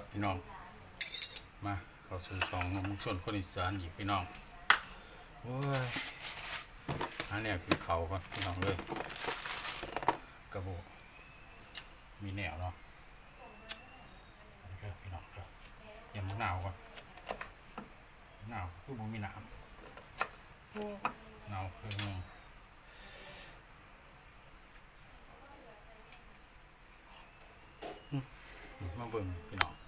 สวัสดีครับพี่น้อง มาเข้าสู่สองมุงชนคนอีสานอีกพี่น้องโอ้ยอันเนี้ยคือเขาก่อนพี่น้องเลยกระโบมีแนวเนาะนี่พี่น้องครับเยังมะนาวก่อนมะนาวคือบ่มีน้ำมะนาวคือหนึ่งมาเบิ่งพี่น้อง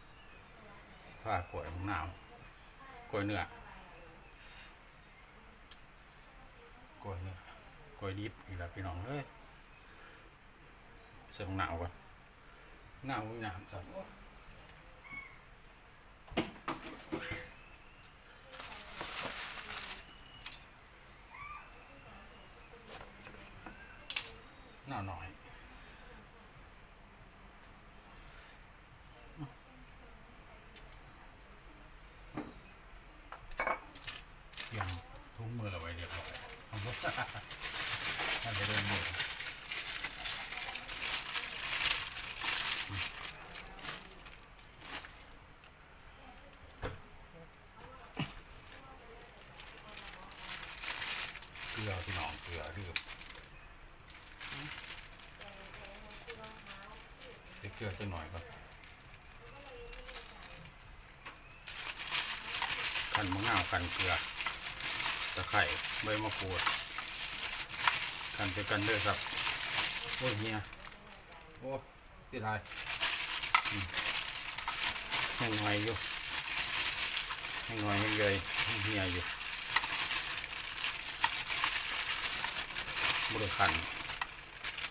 สภากล้วยหนาวกล้วยเนื้อกล้วยเนื้อกล้วยดิบอีกแล้วพี่น้องเอ้ยเสียงหนาวก่อนหนาวมีหนาวจังหนาวหน่อย เตรียมทุงมือเอาไว้เรียบร้อยเอาไว้น่าจะเดินมือ เกลือพี่น้องเกลือดื่มใส่เกลือจะหน่อยก่อนขันมะนาวขันเกลือตะไคร่ใบมะกรูดกันไปกันเด้อครับโอ้ยเฮียโอ้เสียดายยังหน่อยอยู่ยังหน่อยยังเลยยังเฮียอยู่ บริคัน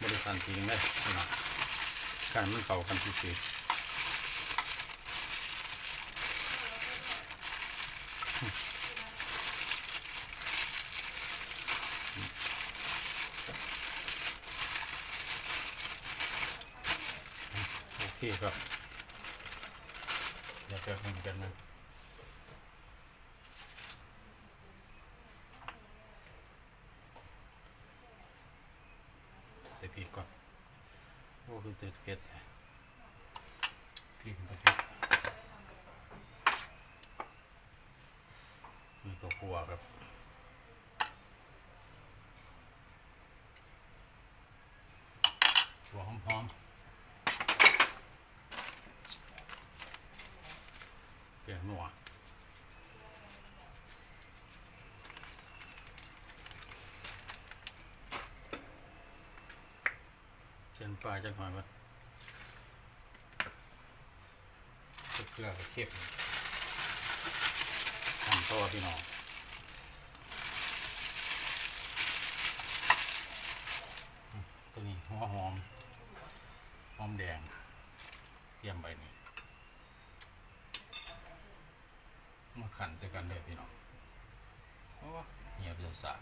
บริคันทิ้งเลยนะการมันเข้ากันทีๆโอเคครับเดี๋ยวแป๊บนึงกันนะ พริกก่อนโอ้คือเติดเผ็ดแท้พริกมันก็เผ็ดมีตัวขัวครับหัวหอมๆเปลี่ยนหนัว นปลาจะหน่อยมันเกลือกับเค็มทำต่อพี่น้องตัวนี้หัวหอมหอมแดงเตรียมใบนี้มาขันใส่กันเลยพี่น้องโอ้เงียบจะสะ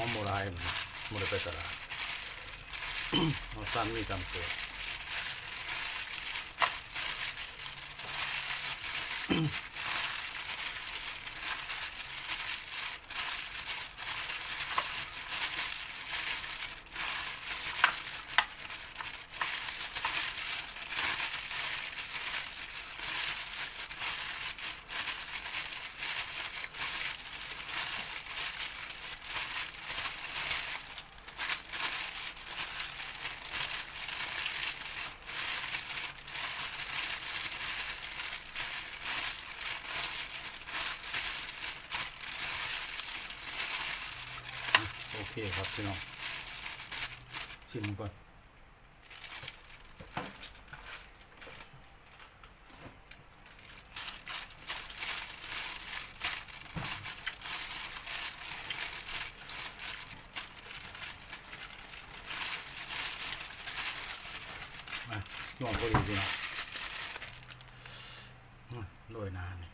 อมโบราณโมได้ไปตลาดเอาสั้นมีจำตัว โอเคครับพี่น้องชิมก่อนมาย่องพอดีพี่น้องอืมโรยนานนี่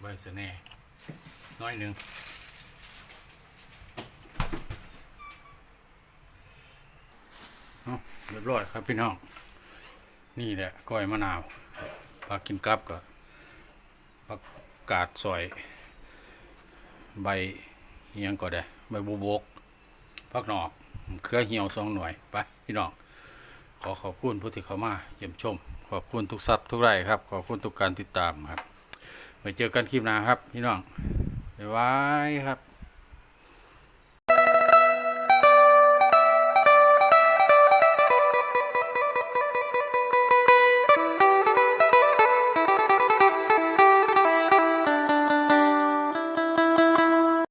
ใบเสะแหน่น้อยหนึ่ง เรียบร้อยครับพี่น้อง นี่แหละก้อยมะนาวปลากินกับกับผักกาดซอย ใบเฮียงก็ได้ใบบัวบกพักหนอกเครือเหี่ยวสองหน่วยไปพี่น้อง ขอขอบคุณผู้ที่เข้ามาเยี่ยมชม ขอบคุณทุกซับทุกไร่ครับ ขอบคุณทุกการติดตามครับไว้เจอกันคลิปหน้าครับ พี่น้องบ๊ายบายครับ